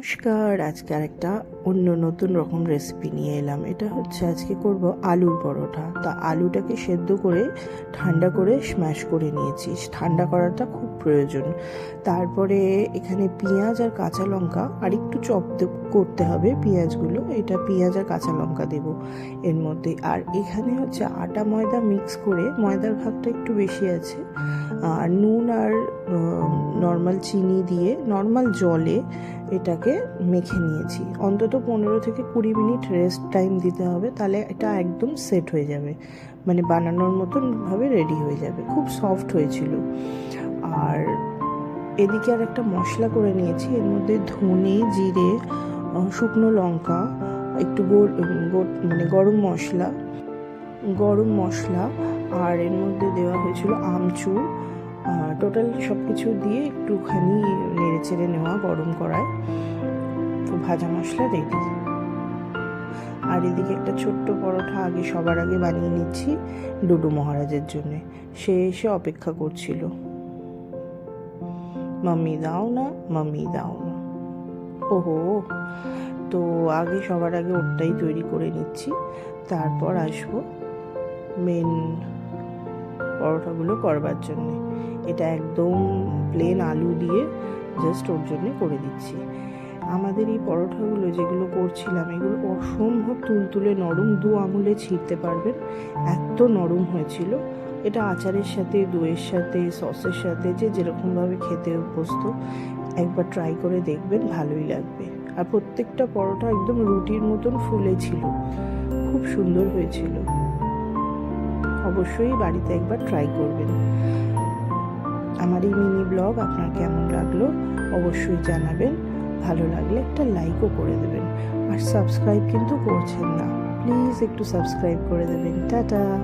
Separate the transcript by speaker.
Speaker 1: নমস্কার, আজকে আরেকটা অন্য নতুন রকম রেসিপি নিয়ে এলাম। এটা হচ্ছে আজকে করব আলুর পরোটা। তা আলুটাকে সেদ্ধ করে, ঠান্ডা করে স্ম্যাশ করে নিয়েছিস ঠান্ডা করাটা খুব প্রয়োজন। তারপরে এখানে পেঁয়াজ আর কাঁচা লঙ্কা আর একটু চপ করতে হবে পেঁয়াজগুলো। এটা পেঁয়াজ আর কাঁচা লঙ্কা দেব এর মধ্যে। আর এখানে হচ্ছে আটা ময়দা মিক্স করে, ময়দার ভাগটা একটু বেশি আছে। আর নুন আর নর্মাল চিনি দিয়ে নর্মাল জলে এটাকে মেখে নিয়েছি। অন্তত পনেরো থেকে কুড়ি মিনিট রেস্ট টাইম দিতে হবে, তাহলে এটা একদম সেট হয়ে যাবে। মানে বানানোর মতনভাবে রেডি হয়ে যাবে। খুব সফট হয়েছিল। আর এদিকে আর একটা মশলা করে নিয়েছি। এর মধ্যে ধনে, জিরে শুকনো লঙ্কা, একটু মানে গরম মশলা গরম মশলা আর এর মধ্যে দেওয়া হয়েছিল আমচুর। টোটাল সব কিছু দিয়ে একটুখানি নেড়ে চেড়ে নেওয়া গরম করায় তো ভাজা মশলা রেডি আর এদিকে একটা ছোট্ট পরোটা আগে সবার আগে বানিয়ে নিচ্ছি ডুডু মহারাজের জন্যে। সে এসে অপেক্ষা করছিল। মাম্মি দাও না, মাম্মি দাও না। ওহো, তো আগে সবার আগে ওরটাই তৈরি করে নিচ্ছি। তারপর আসব মেন পরোটাগুলো করবার জন্যে। এটা একদম প্লেন আলু দিয়ে জাস্ট ওর জন্য করে দিচ্ছি। আমাদের এই পরোটাগুলো যেগুলো করছিলাম, এগুলো অসম্ভব তুলতুলে নরম দু আঙুলে ছিঁড়তে পারবেন। এত নরম হয়েছিল। এটা আচারের সাথে, দইয়ের সাথে, সসের সাথে, যে যেরকমভাবে খেতে অভ্যস্ত, একবার ট্রাই করে দেখবেন, ভালোই লাগবে। আর প্রত্যেকটা পরোটা একদম রুটির মতন ফুলে ছিল। খুব সুন্দর হয়েছিল। অবশ্যই বাড়িতে একবার ট্রাই করবেন। আমার এই মিনি ব্লগ আপনার কেমন লাগল, অবশ্যই জানাবেন। ভালো লাগলে একটা লাইকও করে দেবেন। আর সাবস্ক্রাইব কিন্তু করছেন না। প্লিজ একটু সাবস্ক্রাইব করে দেবেন। টাটা!